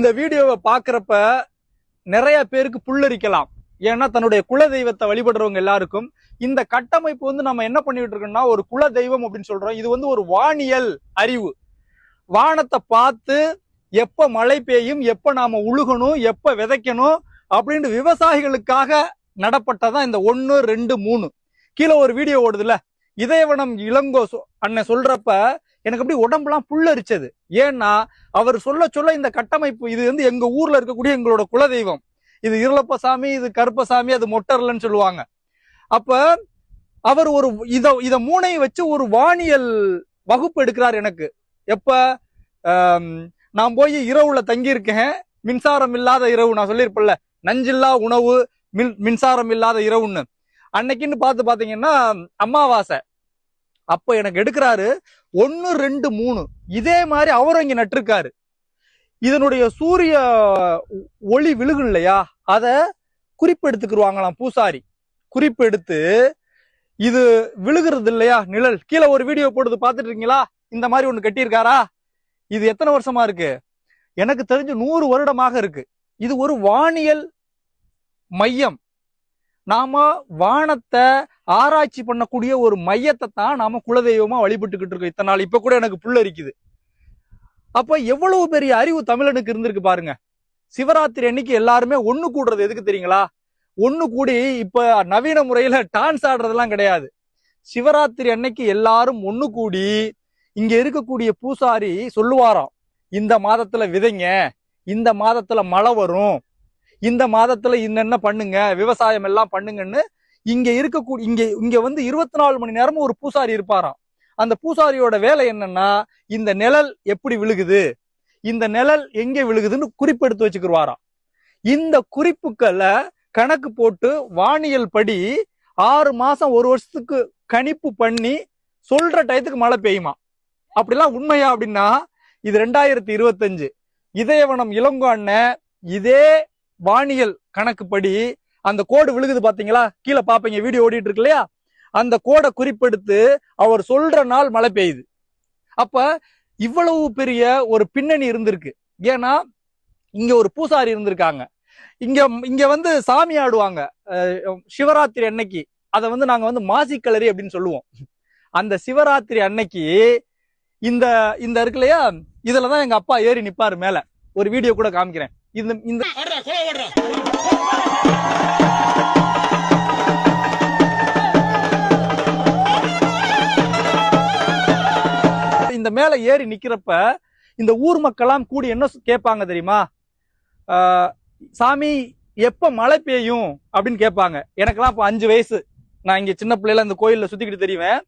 இந்த வீடியோவை பாக்குறப்ப நிறைய பேருக்கு புல்லரிக்கலாம். ஏன்னா தன்னுடைய குல தெய்வத்தை வழிபடுறவங்க எல்லாருக்கும் இந்த கட்டமைப்பு வந்து நம்ம என்ன பண்ணிட்டு இருக்கோம்னா ஒரு குல தெய்வம் அப்படின்னு சொல்றோம். இது வந்து ஒரு வானியல் அறிவு. வானத்தை பார்த்து எப்ப மழை பெய்யும் எப்ப நாம உழுகணும் எப்ப விதைக்கணும் அப்படின்னு விவசாயிகளுக்காக நடப்பட்டதான் இந்த ஒன்னு ரெண்டு மூணு. கீழே ஒரு வீடியோ ஓடுதுல இதயவனம் இளங்கோ அண்ணன் சொல்றப்ப எனக்கு அப்படி உடம்புலாம் புல்லரிச்சது ஏன்னா அவர் சொல்ல சொல்ல இந்த கட்டமைப்பு இது வந்து எங்க ஊர்ல இருக்கக்கூடிய எங்களோட குலதெய்வம். இது இருளப்பசாமி இது கருப்பசாமி அது மொட்டர்லன்னு சொல்லுவாங்க. அப்ப அவர் ஒரு இத இத மூணையும் வச்சு ஒரு வானியல் வகுப்பு எடுக்கிறார் எனக்கு. எப்ப நான் போய் இரவுல தங்கியிருக்கேன். மின்சாரம் இல்லாத இரவு நான் சொல்லியிருப்பேன்ல நஞ்சில்லா உணவு மின் மின்சாரம் இல்லாத இரவுன்னு. அன்னைக்குன்னு பார்த்து பாத்தீங்கன்னா அமாவாசை அப்ப எனக்கு எடுக்கிறாரு ஒன்னு ரெண்டு மூணு. இதே மாதிரி அவரும் இங்க நட்டிருக்காரு. இதனுடைய சூரிய ஒளி விழுகும் இல்லையா? அத குறிப்பெடுத்துக்குருவாங்களாம் பூசாரி. குறிப்பெடுத்து இது விழுகிறது இல்லையா? நிழல். கீழே ஒரு வீடியோ போடுறது பாத்துட்டு இருக்கீங்களா இந்த மாதிரி ஒண்ணு கட்டியிருக்காரா? இது எத்தனை வருஷமா இருக்கு? எனக்கு தெரிஞ்சு நூறு வருடமாக இருக்கு. இது ஒரு வானியல் மையம். நாம வானத்தை ஆராய்ச்சி பண்ணக்கூடிய ஒரு மையத்தை தான் நாம குலதெய்வமா வழிபட்டுக்கிட்டு இருக்கோம். இத்தனை நாள் இப்ப கூட எனக்கு புல்லரிக்குது அப்ப எவ்வளவு பெரிய அறிவு தமிழனுக்கு இருந்திருக்கு பாருங்க. சிவராத்திரி அன்னைக்கு எல்லாருமே ஒண்ணு கூடுறது எதுக்கு தெரியுங்களா? ஒண்ணு கூடி இப்ப நவீன முறையில டான்ஸ் ஆடுறதெல்லாம் கிடையாது. சிவராத்திரி அன்னைக்கு எல்லாரும் ஒண்ணு கூடி இங்க இருக்கக்கூடிய பூசாரி சொல்லுவாராம் இந்த மாதத்துல விதைங்க இந்த மாதத்துல மழை வரும் இந்த மாதத்துல இன்னென்ன பண்ணுங்க விவசாயம் எல்லாம் பண்ணுங்கன்னு இங்க இருக்கக்கூடிய இங்க இங்க வந்து இருபத்தி நாலு மணி நேரமும் ஒரு பூசாரி இருப்பாராம். அந்த பூசாரியோட வேலை என்னன்னா இந்த நிழல் எப்படி விழுகுது இந்த நிழல் எங்க விழுகுதுன்னு குறிப்பெடுத்து வச்சுக்கிருவாராம். இந்த குறிப்புக்களை கணக்கு போட்டு வானியல் படி ஆறு மாசம் ஒரு வருஷத்துக்கு கணிப்பு பண்ணி சொல்ற டயத்துக்கு மழை பெய்யுமா? அப்படிலாம் உண்மையா அப்படின்னா இது ரெண்டாயிரத்தி இருபத்தஞ்சு. இதயவனம் இளங்கோ அண்ணன் இதே வானியல் கணக்குப்படி அந்த கோடு விழுகுது பாத்தீங்களா? கீழே பாப்பீங்க வீடியோ ஓடிட்டு இருக்கு இல்லையா? அந்த கோடை குறிப்பெடுத்து அவர் சொல்ற நாள் மழை பெய்யுது. அப்ப இவ்வளவு பெரிய ஒரு பின்னணி இருந்திருக்கு. ஏன்னா இங்க ஒரு பூசாரி இருந்திருக்காங்க. இங்க இங்க வந்து சாமி ஆடுவாங்க. அஹ் சிவராத்திரி அன்னைக்கு. அதை வந்து நாங்க வந்து மாசிக்கலரி அப்படின்னு சொல்லுவோம். அந்த சிவராத்திரி அன்னைக்கு இந்த இந்த இருக்கு இல்லையா? இதுலதான் எங்க அப்பா ஏறி நிப்பாரு மேல. ஒரு வீடியோ கூட காமிக்கிறேன். இந்த இந்த ஆடுறா ஓடுறா இந்த மேல ஏறி நிக்கிறப்ப இந்த ஊர் மக்கள்லாம் கூடி என்ன கேட்பாங்க தெரியுமா? ஆஹ் சாமி எப்ப மழை பெய்யும் அப்படின்னு கேட்பாங்க. எனக்கெல்லாம் இப்போ அஞ்சு வயசு. நான் இங்க சின்ன பிள்ளைல இந்த கோயில்ல சுத்திக்கிட்டு தெரியுவேன்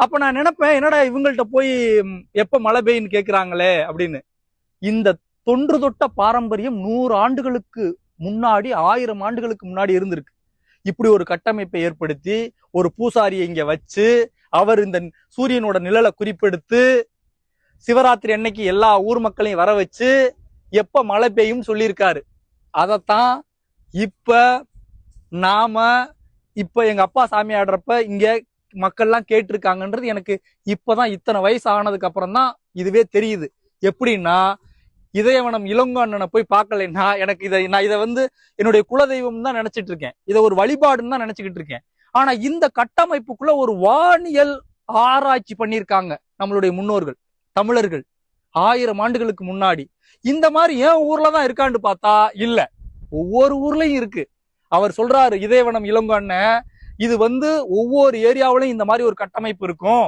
அப்ப நான் நினைப்பேன் என்னடா இவங்கள்ட்ட போய் எப்போ எப்ப மழை பெய்யுன்னு கேட்குறாங்களே அப்படின்னு. இந்த தொன்று தொட்ட பாரம்பரியம் நூறு ஆண்டுகளுக்கு முன்னாடி ஆயிரம் ஆண்டுகளுக்கு முன்னாடி இருந்திருக்கு. இப்படி ஒரு கட்டமைப்பை ஏற்படுத்தி ஒரு பூசாரியை இங்க வச்சு அவர் இந்த சூரியனோட நிழலை குறிப்பெடுத்து சிவராத்திரி அன்னைக்கு எல்லா ஊர் மக்களையும் வர வச்சு எப்ப மழை பெய்யும் சொல்லியிருக்காரு. அதைத்தான் இப்ப நாம இப்ப எங்க அப்பா சாமி ஆடுறப்ப இங்க மக்கள்லாம் கேட்டிருக்காங்கன்றது எனக்கு இப்பதான் இத்தனை வயசு ஆனதுக்கு அப்புறம் தான் இதுவே தெரியுது. எப்படின்னா இதயவனம் இளங்கண்ணனை போய் பார்க்கலைன்னா எனக்கு இதை நான் இதை வந்து என்னுடைய குலதெய்வம் தான் நினைச்சிட்டு இருக்கேன். இதை ஒரு வழிபாடுன்னு தான் நினைச்சுக்கிட்டு இருக்கேன். ஆனா இந்த கட்டமைப்புக்குள்ள ஒரு வானியல் ஆராய்ச்சி பண்ணியிருக்காங்க நம்மளுடைய முன்னோர்கள் தமிழர்கள். ஆயிரம் ஆண்டுகளுக்கு முன்னாடி. இந்த மாதிரி ஏன் ஊர்ல தான் இருக்கான்னு பார்த்தா இல்ல. ஒவ்வொரு ஊர்லயும் இருக்கு. அவர் சொல்றாரு இதயவனம் இளங்கண்ண இது வந்து ஒவ்வொரு ஏரியாவிலும் இந்த மாதிரி ஒரு கட்டமைப்பு இருக்கும்.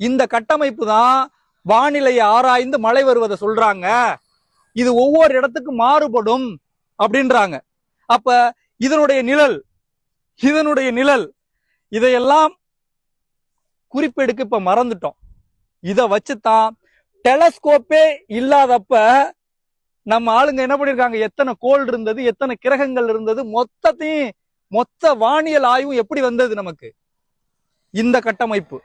இந்த கட்டமைப்பு தான் வானிலையை ஆராய்ந்து மழை வருவதை சொல்றாங்க. இது ஒவ்வொரு இடத்துக்கும் மாறுபடும் அப்படின்றாங்க. அப்ப இதனுடைய நிழல் இதனுடைய நிழல் இதையெல்லாம் குறிப்பெடுக்க இப்ப மறந்துட்டோம். இதை வச்சுதான் டெலஸ்கோப்பே இல்லாதப்ப நம்ம ஆளுங்க என்ன பண்ணிருக்காங்க? எத்தனை கோள் இருந்தது எத்தனை கிரகங்கள் இருந்தது மொத்தத்தையும் மொத்த வானியல் ஆய்வும் எப்படி வந்தது நமக்கு? இந்த கட்டமைப்பு.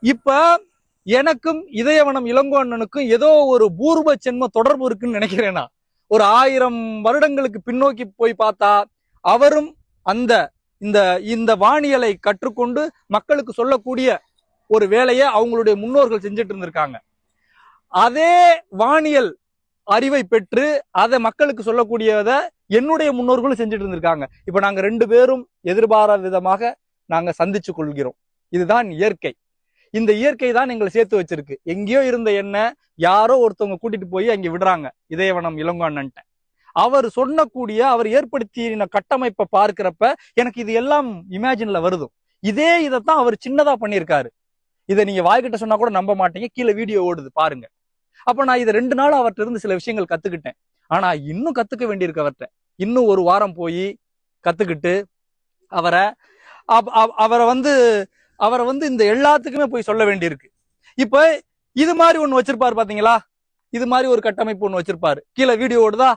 இப்ப எனக்கும் இதயவனம் இளங்கோண்ணனுக்கும் ஏதோ ஒரு பூர்வ ஜென்ம தொடர்பு இருக்குன்னு நினைக்கிறேனா ஒரு ஆயிரம் வருடங்களுக்கு பின்னோக்கி போய் பார்த்தா அவரும் அந்த இந்த இந்த வானியலை கற்றுக்கொண்டு மக்களுக்கு சொல்லக்கூடிய ஒரு வேலையை அவங்களுடைய முன்னோர்கள் செஞ்சுட்டு இருந்திருக்காங்க. அதே வானியல் அறிவை பெற்று அதை மக்களுக்கு சொல்லக்கூடியதை என்னுடைய முன்னோர்களும் செஞ்சுட்டு இருந்திருக்காங்க. இப்ப நாங்க ரெண்டு பேரும் எதிர்பாராத விதமாக நாங்க சந்திச்சு கொள்கிறோம். இதுதான் இயற்கை. இந்த இயற்கை தான் எங்களை சேர்த்து வச்சிருக்கு. எங்கேயோ இருந்த என்ன யாரோ ஒருத்தவங்க கூட்டிட்டு போய் அங்க விடுறாங்க. இதயவனம் இளங்கோண்ணன்ட்ட அவர் சொன்னக்கூடிய அவர் ஏற்படுத்தின கட்டமைப்பை பார்க்கிறப்ப எனக்கு இது எல்லாம் இமேஜின்ல வருதும் இதே இதைத்தான் அவர் சின்னதா பண்ணியிருக்காரு. இதை நீங்க வாய்கிட்ட சொன்னா கூட நம்ப மாட்டீங்க. கீழே வீடியோ ஓடுது பாருங்க. அப்ப நான் இதை ரெண்டு நாள் அவர்கிட்ட இருந்து சில விஷயங்கள் கத்துக்கிட்டேன். ஆனா இன்னும் கத்துக்க வேண்டியிருக்கு அவர்கிட்ட இன்னும் ஒரு வாரம் போய் கத்துக்கிட்டு அவரை அவ- அவரை வந்து அவரை வந்து இந்த எல்லாத்துக்குமே போய் சொல்ல வேண்டியிருக்கு. இப்ப இது மாதிரி ஒண்ணு வச்சிருப்பாரு பாத்தீங்களா? இது மாதிரி ஒரு கட்டமைப்பு ஒண்ணு வச்சிருப்பாரு. கீழே வீடியோ ஓடுதா?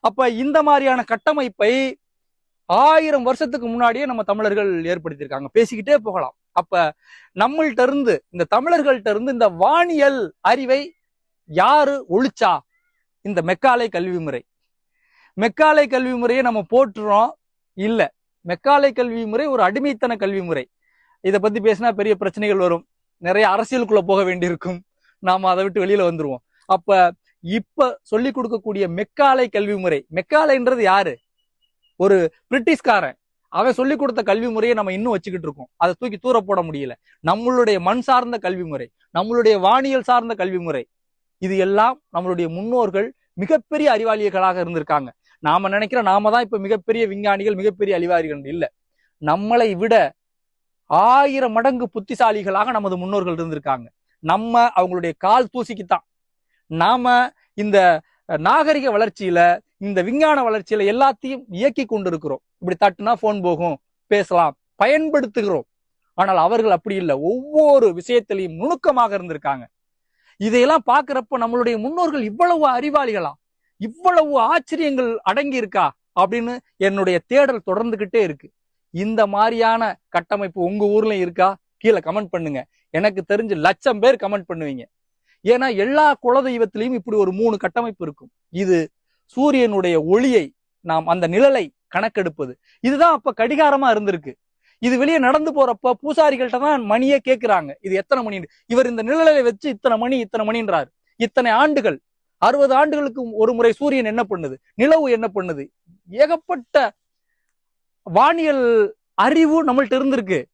அப்ப இந்த மாதிரியான கட்டமைப்பை ஆயிரம் வருஷத்துக்கு முன்னாடியே நம்ம தமிழர்கள் ஏற்படுத்தியிருக்காங்க. பேசிக்கிட்டே போகலாம். அப்ப நம்மள்ட்ட இருந்து இந்த தமிழர்கள்ட்ட இருந்து இந்த வானியல் அறிவை யாரு ஒழிச்சா? இந்த மெக்காலை கல்வி முறை. மெக்காலை கல்வி முறையை நம்ம போற்றுறோம்? இல்ல. மெக்காலை கல்வி முறை ஒரு அடிமைத்தன கல்வி முறை. இதை பத்தி பேசினா பெரிய பிரச்சனைகள் வரும். நிறைய அரசியலுக்குள்ள போக வேண்டியிருக்கும். நாம அதை விட்டு வெளியில வந்துருவோம். அப்ப இப்ப சொல்லி கொடுக்கக்கூடிய மெக்காலை கல்வி முறை. மெக்காலைன்றது யாரு? ஒரு பிரிட்டிஷ்காரன். அவன் சொல்லி கொடுத்த கல்வி முறையை நம்ம இன்னும் வச்சுக்கிட்டு இருக்கோம். அதை தூக்கி தூர போட முடியல. நம்மளுடைய மண் சார்ந்த கல்வி முறை நம்மளுடைய வானியல் சார்ந்த கல்வி முறை இது எல்லாம் நம்மளுடைய முன்னோர்கள் மிகப்பெரிய அறிவாளிகளாக இருந்திருக்காங்க. நாம நினைக்கிற நாம தான் இப்ப மிகப்பெரிய விஞ்ஞானிகள் மிகப்பெரிய அறிவாளிகள் இல்ல. நம்மளை விட ஆயிரம் மடங்கு புத்திசாலிகளாக நமது முன்னோர்கள் இருந்திருக்காங்க. நம்ம அவங்களுடைய கால் தூசிக்குத்தான். நாம இந்த நாகரிக வளர்ச்சியில இந்த விஞ்ஞான வளர்ச்சியில எல்லாத்தையும் இயக்கி கொண்டிருக்கிறோம். இப்படி தட்டுனா போன் போகும் பேசலாம் பயன்படுத்துகிறோம். ஆனால் அவர்கள் அப்படி இல்லை. ஒவ்வொரு விஷயத்திலையும் நுணுக்கமாக இருந்திருக்காங்க. இதையெல்லாம் பாக்குறப்ப நம்மளுடைய முன்னோர்கள் இவ்வளவு அறிவாளிகளா? இவ்வளவு ஆச்சரியங்கள் அடங்கி இருக்கா அப்படின்னு என்னுடைய தேடல் தொடர்ந்துகிட்டே இருக்கு. இந்த மாதிரியான கட்டமைப்பு உங்க ஊர்ல இருக்கா? கீழே கமெண்ட் பண்ணுங்க. எனக்கு தெரிஞ்சு லட்சம் பேர் கமெண்ட் பண்ணுவீங்க. ஏன்னா எல்லா குலதெய்வத்திலையும் இப்படி ஒரு மூணு கட்டமைப்பு இருக்கும். இது சூரியனுடைய ஒளியை நாம் அந்த நிழலை கணக்கெடுப்பது. இதுதான் அப்ப கடிகாரமா இருந்திருக்கு. இது வெளியே நடந்து போறப்ப பூசாரிகள்ட்ட தான் மணியே கேட்கிறாங்க இது எத்தனை மணி இவர் இந்த நிழலை வச்சு இத்தனை மணி இத்தனை மணின்றாரு. இத்தனை ஆண்டுகள் அறுபது ஆண்டுகளுக்கு ஒரு முறை சூரியன் என்ன பண்ணுது? நிலவு என்ன பண்ணுது? ஏகப்பட்ட வானியல் அறிவு நம்மள்ட்ட இருந்திருக்கு.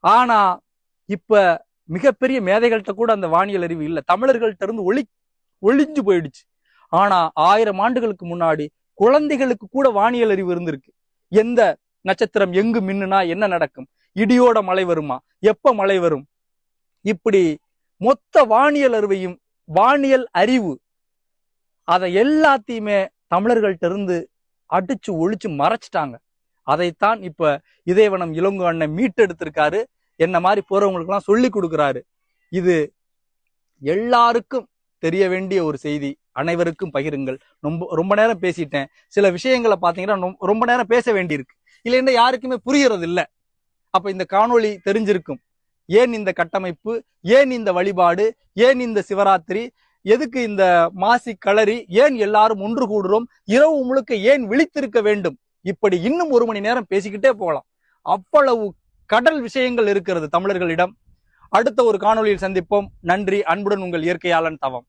ஆனா இப்ப மிகப்பெரிய மேதைகள்கிட்ட கூட அந்த வானியல் அறிவு இல்ல. தமிழர்கள்ட்ட இருந்து ஒளி ஒளிஞ்சு போயிடுச்சு. ஆனா ஆயிரம் ஆண்டுகளுக்கு முன்னாடி குழந்தைகளுக்கு கூட வானியல் அறிவு இருந்திருக்கு. எந்த நட்சத்திரம் எங்கு மின்னுனா என்ன நடக்கும்? இடியோட மழை வருமா? எப்ப மழை வரும்? இப்படி மொத்த வானியல் அறிவையும் வானியல் அறிவு அதை எல்லாத்தையுமே தமிழர்கள்ட்ட இருந்து அடிச்சு ஒழிச்சு மறைச்சிட்டாங்க. அதைத்தான் இப்ப இதயவனம் இளங்கு அண்ணன் மீட்டெடுத்திருக்காரு. என்ன மாதிரி போறவங்களுக்கு எல்லாம் சொல்லி கொடுக்கிறாரு. இது எல்லாருக்கும் தெரிய வேண்டிய ஒரு செய்தி. அனைவருக்கும் பகிருங்கள். ரொம்ப ரொம்ப நேரம் பேசிட்டேன். சில விஷயங்களை பாத்தீங்கன்னா ரொம்ப- நேரம் பேச வேண்டியிருக்கு. இல்லைன்னா யாருக்குமே புரியறது இல்லை அப்ப இந்த காணொளி தெரிஞ்சிருக்கும். ஏன் இந்த கட்டமைப்பு? ஏன் இந்த வழிபாடு? ஏன் இந்த சிவராத்திரி? எதுக்கு இந்த மாசி களரி ஏன் எல்லாரும் ஒன்று கூடுறோம்? இரவு முழுக்க ஏன் விழித்திருக்க வேண்டும்? இப்படி இன்னும் ஒரு மணி நேரம் பேசிக்கிட்டே போகலாம். அவ்வளவு கடல் விஷயங்கள் இருக்கிறது தமிழர்களிடம். அடுத்த ஒரு காணொளியில் சந்திப்போம். நன்றி. அன்புடன் உங்கள் இயற்கையாளன் தவம்.